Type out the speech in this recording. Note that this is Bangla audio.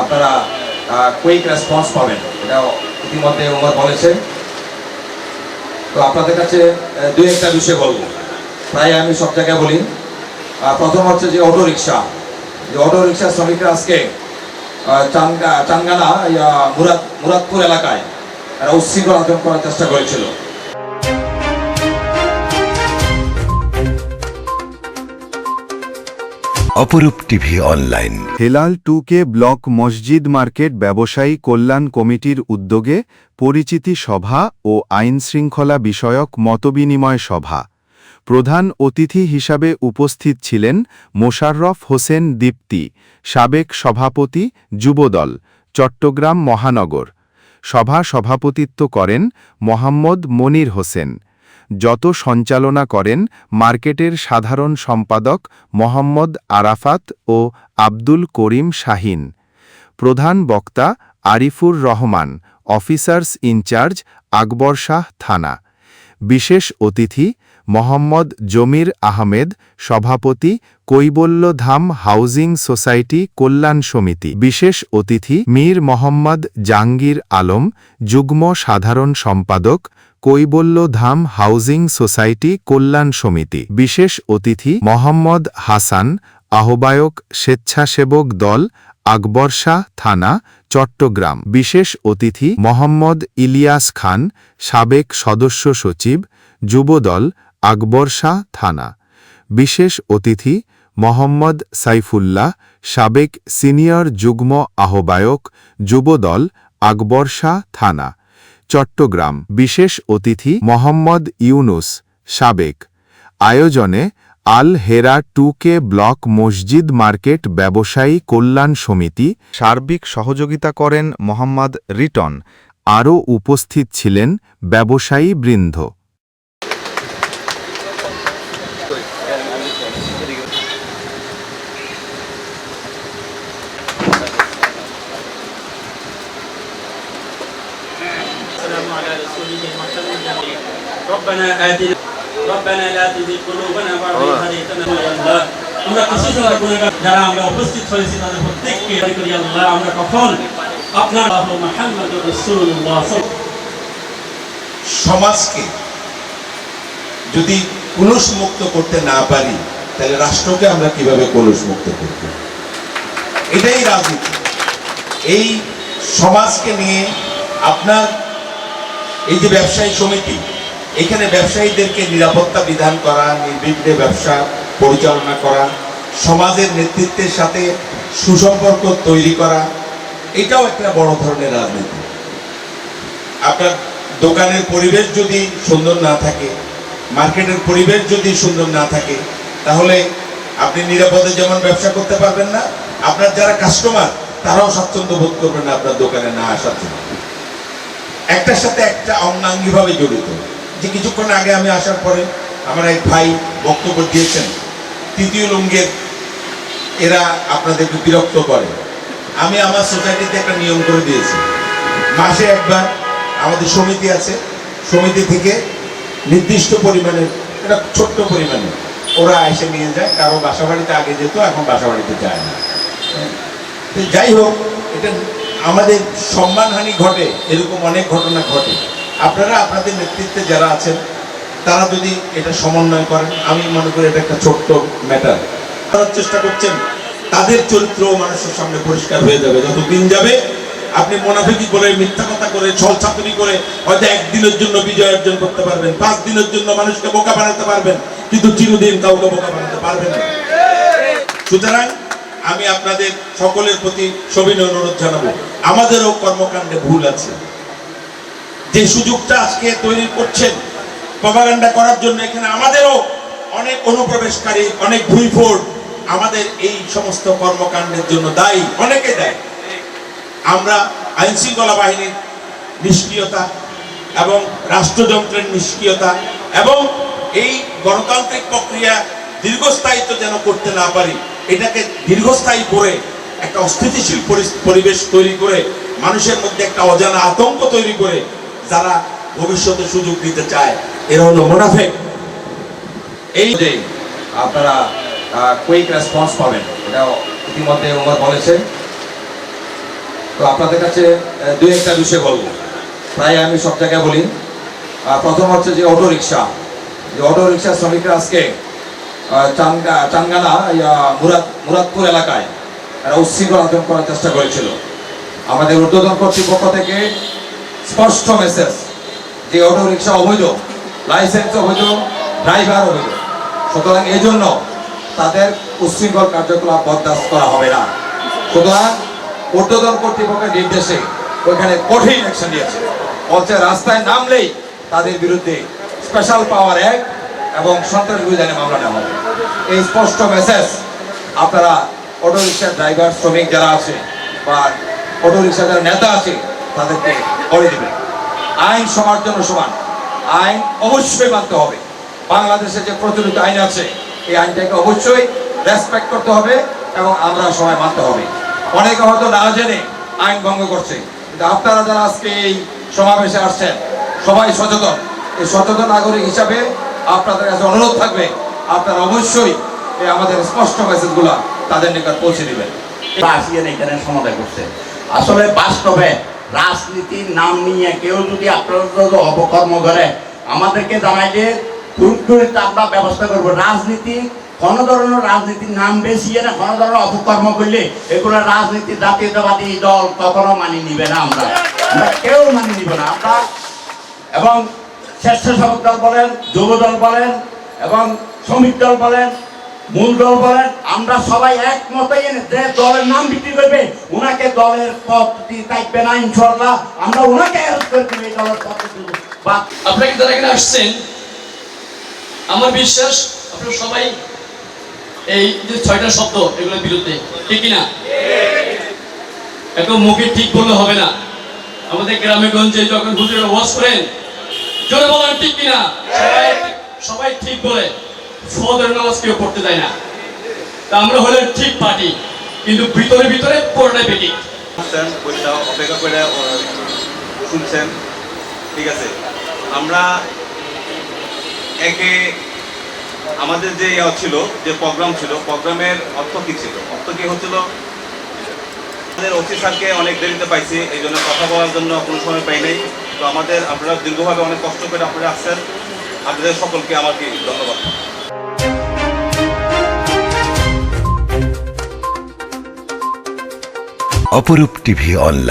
আপনারা কুইক রেসপন্স পাবেন। এটা ইতিমধ্যে ওমর বলেছে। তো আপনাদের কাছে দুই একটা বিষয় বলব। প্রায় আমি সব জায়গায় বলি। প্রথম হচ্ছে যে অটো যে অটো শ্রমিকরা আজকে চানগানা ইয়া, মুরাদ মুরাদপুর এলাকায় উচ্ছৃঙ্খল আচরণ করার চেষ্টা করেছিল। অপরূপ টিভি অনলাইন। হেলাল টুকে ব্লক মসজিদ মার্কেট ব্যবসায়ী কল্যাণ কমিটির উদ্যোগে পরিচিতি সভা ও আইন শৃঙ্খলা বিষয়ক মতবিনিময় সভা। প্রধান অতিথি হিসাবে উপস্থিত ছিলেন মোশাররফ হোসেন দীপ্তি, সাবেক সভাপতি যুবদল, চট্টগ্রাম মহানগর। সভা সভাপতিত্ব করেন মোহাম্মদ মনির হোসেন। যত সঞ্চালনা করেন মার্কেটের সাধারণ সম্পাদক মোহাম্মদ আরাফাত ও আব্দুল করিম শাহিন। প্রধান বক্তা Arifur Rahman, officers in charge Akbar Shah থানা। বিশেষ অতিথি মোহাম্মদ জমির আহমেদ, সভাপতি কৈবল্যধাম হাউজিং সোসাইটি কল্যাণ সমিতি। বিশেষ অতিথি মীর মোহাম্মদ জাঙ্গির আলম, যুগ্ম সাধারণ সম্পাদক কৈবল্যধাম হাউজিং সোসাইটি কল্যাণ সমিতি। বিশেষ অতিথি মোহাম্মদ হাসান, আহ্বায়ক স্বেচ্ছাসেবক দল আকবর শাহ থানা, চট্টগ্রাম। বিশেষ অতিথি মোহাম্মদ ইলিয়াস খান, সাবেক সদস্য সচিব, যুবদল আকবর শাহ থানা। বিশেষ অতিথি মোহাম্মদ সাইফুল্লাহ, সাবেক সিনিয়র যুগ্ম আহ্বায়ক, যুবদল আকবর শাহ থানা। চট্টগ্রাম। বিশেষ অতিথি মোহাম্মদ ইউনুস। সাবেক। আয়োজনে Al Hera two K block মসজিদ মার্কেট ব্যবসায়ী কল্যাণ সমিতি সার্বিক সহযোগিতা করেন মোহাম্মদ রিটন। আরও উপস্থিত ছিলেন ব্যবসায়ী বৃন্দ। ربنا آتنا ربنا لا تزغ قلوبنا بعد إذ هديتنا يا الله আমরা খুশি হওয়ার গুণাগার যারা আমরা উপস্থিত হয়েছি তাদের প্রত্যেককে দয়া করি আল্লাহ আমরা কখন আপনার মোহাম্মদ রাসূলুল্লাহ সমাজকে যদি কলুষ মুক্ত করতে না পারি তাহলে রাষ্ট্রকে আমরা কিভাবে কলুষ মুক্ত করব এটাই রাজনীতি এই সমাজকে নিয়ে আপনার এই যে ব্যবসায়ী সমিতি এখানে ব্যবসায়ীদেরকে নিরাপত্তা বিধান করা, নির্বিঘ্নে ব্যবসা পরিচালনা করা, সমাজের নেতৃত্বের সাথে সুসম্পর্ক তৈরি করা, এটাও একটা বড় ধরনের রাজনীতি। আপনার দোকানের পরিবেশ যদি সুন্দর না থাকে, মার্কেটের পরিবেশ যদি সুন্দর না থাকে, তাহলে আপনি নিরাপদে যেমন ব্যবসা করতে পারবেন না, আপনার যারা কাস্টমার তারাও স্বাচ্ছন্দ্য বোধ করবেন না আপনার দোকানে না আসার জন্য। একটার সাথে একটা অঙ্গাঙ্গিভাবে জড়িত। যে কিছুক্ষণ আগে আমি আসার পরে আমার এক ভাই বক্তব্য দিয়েছেন, তৃতীয় লুঙ্গের এরা আপনাদেরকে বিরক্ত করে। আমি আমার সোসাইটিতে একটা নিয়ম করে দিয়েছি। মাসে একবার আমাদের সমিতি আছে, সমিতি থেকে নির্দিষ্ট পরিমাণের এটা ছোট্ট পরিমাণে ওরা এসে নিয়ে যায়। কারও বাসা বাড়িতে আগে যেত, এখন বাসা বাড়িতে যায় না। যাই হোক, এটা আমাদের সম্মানহানি ঘটে, এরকম অনেক ঘটনা ঘটে। আপনারা আপনাদের নেতৃত্বে যারা আছেন, তারা যদি এটা সমন্বয় করেন, আমি মনে করি এটা একটা ছোট্ট ম্যাটার করার চেষ্টা করছেন, তাদের চরিত্র মানুষের সামনে পরিষ্কার হয়ে যাবে। যত দিন যাবে, আপনি মোনাফিকি করে মিথ্যা কথা করে, ছল ছাতুরি করে, হয়তো একদিনের জন্য বিজয় অর্জন করতে পারবেন, পাঁচ দিনের জন্য মানুষকে বোকা বানাতে পারবেন, কিন্তু চিরদিন কাউকে বোকা বানাতে পারবেন না। সুতরাং, আমি আপনাদের সকলের প্রতি সবিনয় অনুরোধ জানাব। আমাদেরও কর্মকাণ্ডে ভুল আছে। যে সুযোগটা আজকে তৈরি করছেন প্রপাগান্ডা করার জন্য এখানে আমাদেরও অনেক অনুপ্রবেশকারী, অনেক ভুইফোড় আমাদের এই সমস্ত কর্মকাণ্ডের জন্য দায়ী, অনেকে দেয়। আমরা আইন শৃঙ্খলা বাহিনীর নিষ্ক্রিয়তা এবং রাষ্ট্রযন্ত্রের নিষ্ক্রিয়তা এবং এই গণতান্ত্রিক প্রক্রিয়া দীর্ঘস্থায়িত্ব যেন করতে না পারি, এটাকে দীর্ঘস্থায়ী করে একটা অস্থিতিশীল পরিবেশ তৈরি করে, মানুষের মধ্যে একটা অজানা আতঙ্ক তৈরি করে যারা ভবিষ্যতে সুযোগ দিতে চায়, এরা হলো মোনাফেক। এই যে আপনারা কুইক রেসপন্স পাবেন, এটা ইতিমধ্যে ওমর বলেছে তো আপনাদের কাছে দুই একটা বিষয় বলব। প্রায় আমি সব জায়গায় বলি। প্রথম হচ্ছে যে অটো রিক্সা যে অটো রিক্সা শ্রমিকরা আজকে চাঙ্গা, চাঙ্গানা মুরাদ, মুরাদপুর এলাকায় একটা উচ্ছৃঙ্খল আচরণ করার চেষ্টা করেছিল। আমাদের ঊর্ধ্বতন কর্তৃপক্ষ থেকে স্পষ্ট মেসেজ যে অটো রিক্সা অবৈধ লাইসেন্স অবৈধ ড্রাইভার অবৈধ। সুতরাং এই জন্য তাদের উচ্ছৃঙ্খল কার্যকলাপ বরদাস্ত করা হবে না। সুতরাং ঊর্ধ্বতন কর্তৃপক্ষের নির্দেশে ওইখানে কঠিন অ্যাকশন নিয়েছে। বলছে রাস্তায় নামলেই তাদের বিরুদ্ধে স্পেশাল পাওয়ার অ্যাক্ট এবং সন্ত্রাস বিরোধী আইনে মামলা নেওয়া হবে। এই স্পষ্ট মেসেজ আপনারা অটো রিক্সার ড্রাইভার শ্রমিক যারা আছে বা অটো যারা নেতা আছে, তাদেরকে করে দেবেন আইন সবার জন্য সমান। আইন অবশ্যই মানতে হবে। বাংলাদেশে যে প্রচলিত আইন আছে, এই আইনটাকে অবশ্যই রেসপেক্ট করতে হবে এবং আমরা সবাই মানতে হবে। অনেকে হয়তো না জেনে আইন ভঙ্গ করছে, কিন্তু আপনারা যারা আজকে এই সমাবেশে আসছেন, সবাই সচেতন। এই সচেতন নাগরিক হিসাবে আপনাদের কাছে অনুরোধ থাকবে, আপনারা অবশ্যই এই আমাদের স্পষ্ট মেসেজগুলা তাদের নিকট পৌঁছে দিবেন। আসিয়েন এখানে সমাধান করছে। আসলে বাস্তবে রাজনীতির নাম নিয়ে কেউ যদি আপনার অপকর্ম করে, আমাদেরকে জানাই যে পুরোপুরি আমরা ব্যবস্থা করব। রাজনীতি, কোন ধরনের রাজনীতির নাম বেশিয়ে না কোন ধরনের অপকর্ম করলে এগুলো রাজনীতি, জাতীয়তাবাদী দল কখনো মানি নিবে না আমরা। আমরা কেউ মানি নিব না। আমরা এবং স্বেচ্ছাসেবক দল বলেন, যুব দল বলেন এবং শ্রমিক দল বলেন বলেন, আমরা সবাই একমত দলের নাম বিক্রি করবে ওনাকে দলের থাকবে না ইনশাল্লাহ আমরা ওনাকে অ্যারেস্ট করে দলের এখানে আসছেন, আমার বিশ্বাস, আপনারা সবাই এই যে ছয়টা শব্দ, এগুলোর বিরুদ্ধে, ঠিক কিনা? এখন মুখে ঠিক বললে হবে না। আমাদের গ্রামে গঞ্জে যখন ওয়াজ করেন, জোরে বলেন ঠিক কিনা? সবাই ঠিক বলে। ফজর নামাজ কেউ পড়তে দেয় না। তা আমরা হলেন ঠিক পার্টি, কিন্তু ভিতরে ভিতরে আসছেন বইটা অপেক্ষা করে শুনছেন। ঠিক আছে। আমরা একে আমাদের যে ইয়া ছিল, যে প্রোগ্রাম ছিল, প্রোগ্রামের অর্থ কি ছিল? অর্থ কি হচ্ছিল? আমাদের ওসি স্যারকে অনেক দেরিতে পাইছি, এই জন্য কথা বলার জন্য কোনো সময় পাই নাই। তো আমাদের আপনারা দীর্ঘভাবে অনেক কষ্ট করে আপনারা আসছেন। আপনাদের সকলকে আমার কি ধন্যবাদ? অপরূপ টিভি অনলাইন